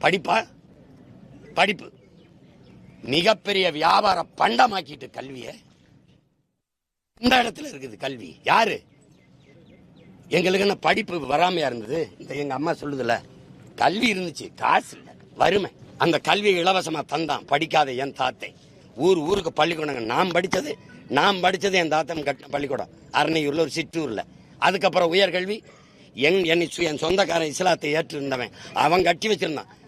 படிப்பா? படிப்பு. மிகப்பெரிய வியாபார பண்டமாக்கிட்டு கல்வியை. இந்த இடத்துல இருக்குது கல்வி. யாரு? எங்களுக்கு என்ன படிப்பு வராமையா இருந்தது? இந்த எங்க அம்மா சொல்லுதுல கல்வி இருந்துச்சு காசு இல்லை வறுமை. அந்த கல்வியை இலவசமா தந்தான் படிக்காத என் தாத்தை. ஊர் ஊருக்கு பள்ளிக்கூடங்க. நான் படித்தது நான் படித்தது என் தாத்தம் கட்ட பள்ளிக்கூடம். அரணையூரில் ஒரு சிற்றூரில். அதுக்கப்புறம் உயர்கல்வி. என் என்னை சு- என் சொந்தக்காரன் இஸ்லாத்தை ஏற்றிருந்தவன். அவன் கட்டி வச்சிருந்தான்.